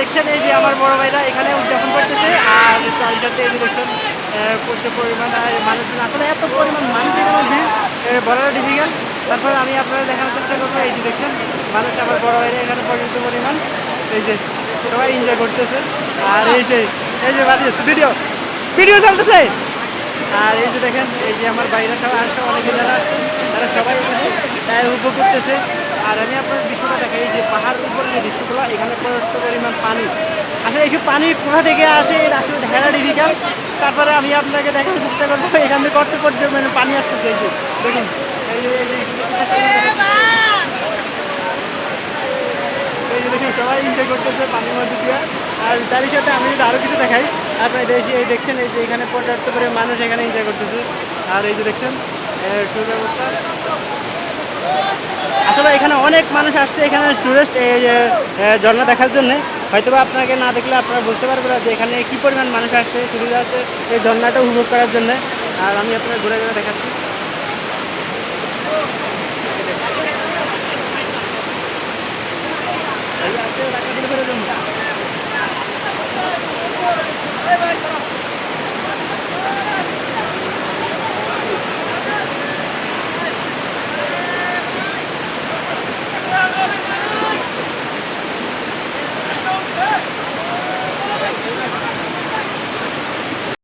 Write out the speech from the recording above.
দেখছেন এই যে আমার বড় ভাইরা এখানে উদযাপন করতেছে, আর চারিটাতে দেখছেন প্রচুর পরিমাণ মানুষজন। আসলে এত পরিমাণ মানুষ এখানে মধ্যে বড় ডিফিকাল্ট তারপর আমি আপনারা দেখানোর চেষ্টা করব, এই যে দেখছেন, মানুষ আমার বড় ভাইরা এখানে পর্যাপ্ত পরিমাণ। এই যে সবাই এনজয় করতেছে। আর এই যে এই যে ভিডিও ভিডিও চলতেছে। আর এই যে দেখেন, এই যে আমার বাইরে সবাই আসছে, অনেকে যারা আহ, উপভোগ করতেছে আর আমি আপনার দৃশ্যটা দেখাই এই যে পাহাড় উপরে যে দৃশ্যগুলো এখানে পর্যাপ্ত পরিমাণ পানি আসলে এইসব পানি কোথা থেকে আসে এটা আসলে ঢেরা ডিফিকাল্ট তারপরে আমি আপনাকে দেখার চেষ্টা করব এখানে করতে করতে মানে পানি আসতেছে এই যে দেখুন সবাই এনজয় করতেছে পানির মধ্যে দিয়ে আর তারই সাথে আমি যদি আরও কিছু দেখাই আপনার এই দেখছেন এই যে এখানে পর্যাপ্ত করে মানুষ এখানে এনজয় করতেছে আর এই যে দেখছেন এখানে অনেক মানুষ আসছে এখানে টুরিস্ট এই ঝর্ণা দেখার জন্য। হয়তো বা আপনাকে না দেখলে আপনারা বুঝতে পারবেন যে এখানে কি পরিমাণ মানুষ আসছে। সুবিধা আছে এই ঝর্ণাটা উপভোগ করার জন্য। আর আমি আপনার ঘুরে ঘুরে দেখাচ্ছি।